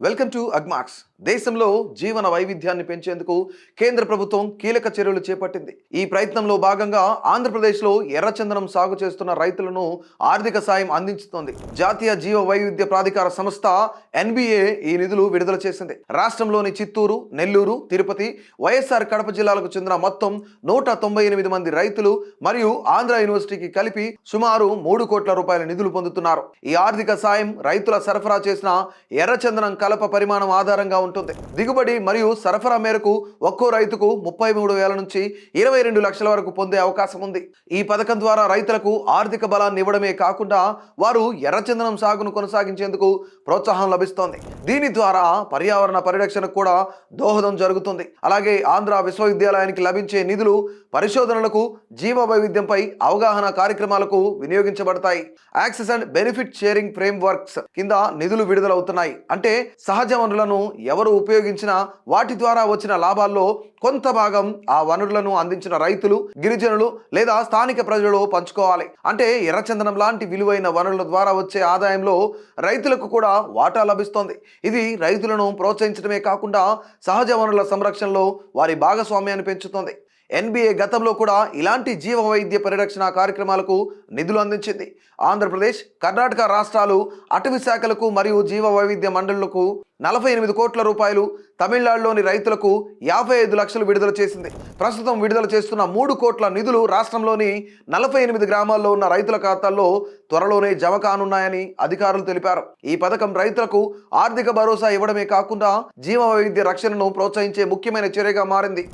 Welcome to Agmarks. దేశంలో జీవన వైవిధ్యాన్ని పెంచేందుకు కేంద్ర ప్రభుత్వం కీలక చర్యలు చేపట్టింది. ఈ ప్రయత్నంలో భాగంగా ఆంధ్రప్రదేశ్లో ఎర్రచందనం సాగు చేస్తున్న రైతులను ఆర్థిక సాయం అందించుతోంది. జాతీయ జీవ వైవిధ్య ప్రాధికార సంస్థ ఎన్బిఏ ఈ నిధులు విడుదల చేసింది. రాష్ట్రంలోని చిత్తూరు నెల్లూరు తిరుపతి వైఎస్ఆర్ కడప జిల్లాలకు చెందిన మొత్తం నూట తొంభై ఎనిమిది మంది రైతులు మరియు ఆంధ్ర యూనివర్సిటీకి కలిపి సుమారు మూడు కోట్ల రూపాయల నిధులు పొందుతున్నారు. ఈ ఆర్థిక సాయం రైతుల సరఫరా చేసిన ఎర్రచందనం కలప పరిమాణం ఆధారంగా ఉంటుంది. దిగుబడి మరియు సరఫరా మేరకు ఒక్కో రైతుకు ముప్పై మూడు వేల నుంచి ఇరవై రెండు లక్షల వరకు పొందే అవకాశం ఉంది. ఈ పథకం ద్వారా రైతులకు ఆర్థిక బలాన్ని ఇవ్వడమే కాకుండా వారు ఎర్రచందనం సాగును కొనసాగించేందుకు ప్రోత్సాహం లభిస్తోంది. దీని ద్వారా పర్యావరణ పరిరక్షణకు కూడా దోహదం జరుగుతుంది. అలాగే ఆంధ్ర విశ్వవిద్యాలయానికి లభించే నిధులు పరిశోధనలకు జీవ వైవిధ్యంపై అవగాహన కార్యక్రమాలకు వినియోగించబడతాయి. Access and benefit sharing frameworks కింద నిధులు విడుదలవుతున్నాయి. అంటే సహజ వనరులను ఎవరు ఉపయోగించినా వాటి ద్వారా వచ్చిన లాభాల్లో కొంత భాగం ఆ వనరులను అందించిన రైతులు గిరిజనులు లేదా స్థానిక ప్రజలు పంచుకోవాలి. అంటే ఎర్రచందనం లాంటి విలువైన వనరుల ద్వారా వచ్చే ఆదాయంలో రైతులకు కూడా వాటా లభిస్తోంది. ఇది రైతులను ప్రోత్సహించడమే కాకుండా సహజ వనరుల సంరక్షణలో వారి భాగస్వామ్యాన్ని పెంచుతోంది. ఎన్బిఏ గతంలో కూడా ఇలాంటి జీవ వైద్య పరిరక్షణ కార్యక్రమాలకు నిధులు అందించింది. ఆంధ్రప్రదేశ్ కర్ణాటక రాష్ట్రాలు అటవీ శాఖలకు మరియు జీవ వైవిధ్య మండళ్ళకు నలభై ఎనిమిది కోట్ల రూపాయలు తమిళనాడులోని రైతులకు యాభై ఐదు లక్షలు విడుదల చేసింది. ప్రస్తుతం విడుదల చేస్తున్న మూడు కోట్ల నిధులు రాష్ట్రంలోని నలభై ఎనిమిది గ్రామాల్లో ఉన్న రైతుల ఖాతాల్లో త్వరలోనే జమ కానున్నాయని అధికారులు తెలిపారు. ఈ పథకం రైతులకు ఆర్థిక భరోసా ఇవ్వడమే కాకుండా జీవ వైవిధ్య రక్షణను ప్రోత్సహించే ముఖ్యమైన చర్యగా మారింది.